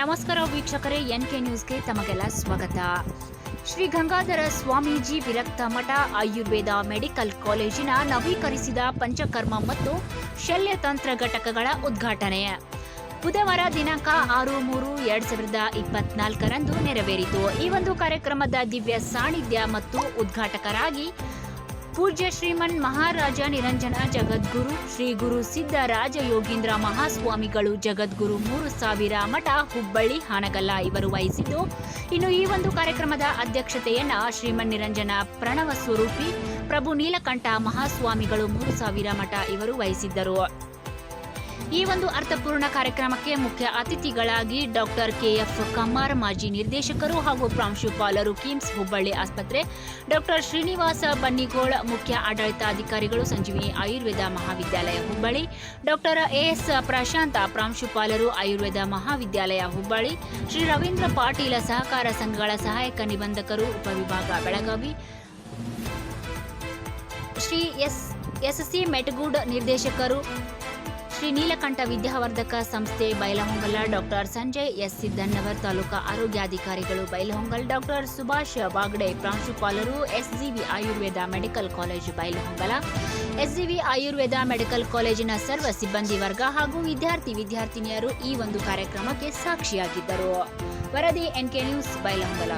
ನಮಸ್ಕಾರ ವೀಕ್ಷಕರೇ N K ನ್ಯೂಸ್ಗೆ ತಮಗೆಲ್ಲ ಸ್ವಾಗತ. ಶ್ರೀ ಗಂಗಾಧರ ಸ್ವಾಮೀಜಿ ವಿರಕ್ತ ಮಠ, ಆಯುರ್ವೇದ ಮೆಡಿಕಲ್ ಕಾಲೇಜಿನ ನವೀಕರಿಸಿದ ಪಂಚಕರ್ಮ ಮತ್ತು ಶಲ್ಯತಂತ್ರ ಘಟಕಗಳ ಉದ್ಘಾಟನೆ. ಬುಧವಾರ ದಿನಾಂಕ ಆರು ಮೂರು ಎರಡ್ ಸಾವಿರದ ಇಪ್ಪತ್ನಾಲ್ಕರಂದು ನೆರವೇರಿತು. ಈ ಒಂದು ಕಾರ್ಯಕ್ರಮದ ದಿವ್ಯ ಸಾನ್ನಿಧ್ಯ ಮತ್ತು ಉದ್ಘಾಟಕರಾಗಿ ಪೂಜ್ಯ ಶ್ರೀಮನ್ ಮಹಾರಾಜ ನಿರಂಜನ ಜಗದ್ಗುರು, ಶ್ರೀ ಗುರು ಸಿದ್ದರಾಜ ಯೋಗೀಂದ್ರ ಮಹಾಸ್ವಾಮಿಗಳು, ಜಗದ್ಗುರು ಮೂರು ಸಾವಿರ ಮಠ, ಹುಬ್ಬಳ್ಳಿ, ಹಾನಗಲ್ಲ ಇವರು ವಹಿಸಿದ್ದು. ಇನ್ನು ಈ ಒಂದು ಕಾರ್ಯಕ್ರಮದ ಅಧ್ಯಕ್ಷತೆಯನ್ನ ಶ್ರೀಮನ್ ನಿರಂಜನ ಪ್ರಣವ ಸ್ವರೂಪಿ, ಪ್ರಭು ನೀಲಕಂಠ ಮಹಾಸ್ವಾಮಿಗಳು ಮೂರು ಸಾವಿರ ಮಠ ಇವರು ವಹಿಸಿದ್ದರು. ಈ ಒಂದು ಅರ್ಥಪೂರ್ಣ ಕಾರ್ಯಕ್ರಮಕ್ಕೆ ಮುಖ್ಯ ಅತಿಥಿಗಳಾಗಿ ಡಾಕ್ಟರ್ ಕೆಎಫ್ ಕಮಾರ್ ಮಾಜಿ ನಿರ್ದೇಶಕರು ಹಾಗೂ ಪ್ರಾಂಶುಪಾಲರು ಕಿಮ್ಸ್ ಹುಬ್ಬಳ್ಳಿ ಆಸ್ಪತ್ರೆ, ಡಾಕ್ಟರ್ ಶ್ರೀನಿವಾಸ ಬನ್ನಿಗೋಳ, ಮುಖ್ಯ ಆಡಳಿತಾಧಿಕಾರಿಗಳು ಸಂಜೀವಿನಿ ಆಯುರ್ವೇದ ಮಹಾವಿದ್ಯಾಲಯ ಹುಬ್ಬಳ್ಳಿ, ಡಾಕ್ಟರ್ ಎಎಸ್ ಪ್ರಶಾಂತ ಪ್ರಾಂಶುಪಾಲರು ಆಯುರ್ವೇದ ಮಹಾವಿದ್ಯಾಲಯ ಹುಬ್ಬಳ್ಳಿ, ಶ್ರೀ ರವೀಂದ್ರ ಪಾಟೀಲ ಸಹಕಾರ ಸಂಘಗಳ ಸಹಾಯಕ ನಿಬಂಧಕರು ಉಪವಿಭಾಗ ಬೆಳಗಾವಿ. ಶ್ರೀ ಎಸ್, ಎಸ್ಸಿ ಮೆಟ್ಗೂಡ್ ನಿರ್ದೇಶಕರು ಶ್ರೀ ನೀಲಕಂಠ ವಿದ್ಯಾವರ್ಧಕ ಸಂಸ್ಥೆ ಬೈಲಹೊಂಗಲ ಡಾಕ್ಟರ್ ಸಂಜಯ್ ಎಸ್ ಸಿದ್ದಣ್ಣವರ್ ತಾಲೂಕಾ ಆರೋಗ್ಯಾಧಿಕಾರಿಗಳು ಬೈಲಹೊಂಗಲ್ ಡಾಕ್ಟರ್ ಸುಭಾಷ್ ಬಾಗ್ಡೆ ಪ್ರಾಂಶುಪಾಲರು SGV Ayurveda medical college Bailhongal. SGV Ayurveda medical ಕಾಲೇಜಿನ ಸರ್ವ ಸಿಬ್ಬಂದಿ ವರ್ಗ ಹಾಗೂ ವಿದ್ಯಾರ್ಥಿ ವಿದ್ಯಾರ್ಥಿನಿಯರು ಈ ಒಂದು ಕಾರ್ಯಕ್ರಮಕ್ಕೆ ಸಾಕ್ಷಿಯಾಗಿದ್ದರು. ವರದಿ ಎನ್ಕೆ ನ್ಯೂಸ್ ಬೈಲಹೊಂಗಲ.